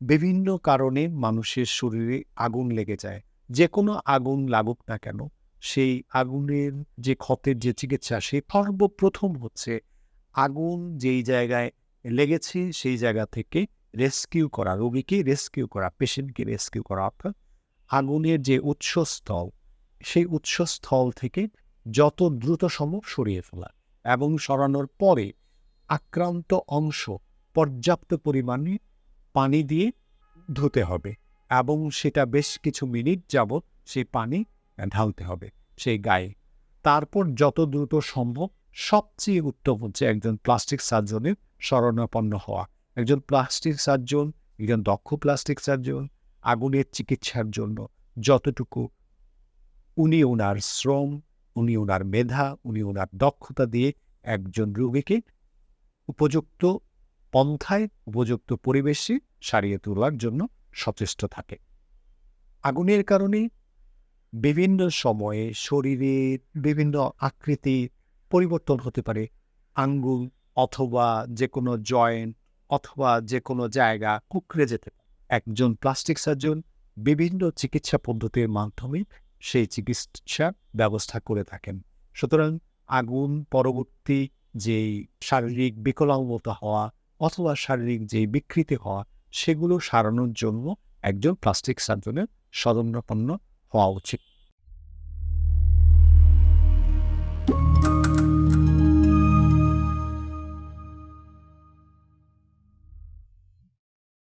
বিভিন্ন কারণে মানুষের শরীরে আগুন লেগে যায়। যে কোনো আগুন লাগুক না কেন, সেই আগুনের যে ক্ষতের যে চিকিৎসা সেই সর্বপ্রথম হচ্ছে আগুন যেই জায়গায় লেগেছে, সেই জায়গা থেকে রেস্কিউ করা, রোগীকে রেস্কিউ করা, পেশেন্টকে রেস্কিউ করা। অর্থাৎ আগুনের যে উৎসস্থল, সেই উৎসস্থল থেকে যত দ্রুত সম্ভব সরিয়ে ফেলা এবং সরানোর পরে আক্রান্ত অংশ পর্যাপ্ত পরিমাণে পানি দিয়ে ধুতে হবে এবং সেটা বেশ কিছু মিনিট যাবৎ সেই পানি ঢালতে হবে সেই গায়ে। তারপর যত দ্রুত সম্ভব সবচেয়ে উত্তম হচ্ছে একজন প্লাস্টিক সার্জনের শরণাপন্ন হওয়া। একজন প্লাস্টিক সার্জন, একজন দক্ষ প্লাস্টিক সার্জন, আগুনের চিকিৎসার জন্য যতটুকু উনি ওনার শ্রম, উনি ওনার মেধা, উনি ওনার দক্ষতা দিয়ে একজন রোগীকে উপযুক্ত পন্থায় উপযুক্ত পরিবেশে সারিয়ে তোলার জন্য সচেষ্ট থাকে। আগুনের কারণে বিভিন্ন সময়ে শরীরের বিভিন্ন আকৃতি পরিবর্তন হতে পারে। আঙ্গুল অথবা যে কোনো জয়েন্ট অথবা যে কোনো জায়গা কুকড়ে যেতে পারে। একজন প্লাস্টিক সার্জন বিভিন্ন চিকিৎসা পদ্ধতির মাধ্যমে সেই চিকিৎসা ব্যবস্থা করে থাকেন। সুতরাং আগুন পরবর্তী যেই শারীরিক বিকলাঙ্গতা হওয়া অথবা শারীরিক যে বিকৃতি হওয়া সেগুলো সারানোর জন্য একজন প্লাস্টিক সার্জনের স্মরণাপন্ন হওয়া উচিত।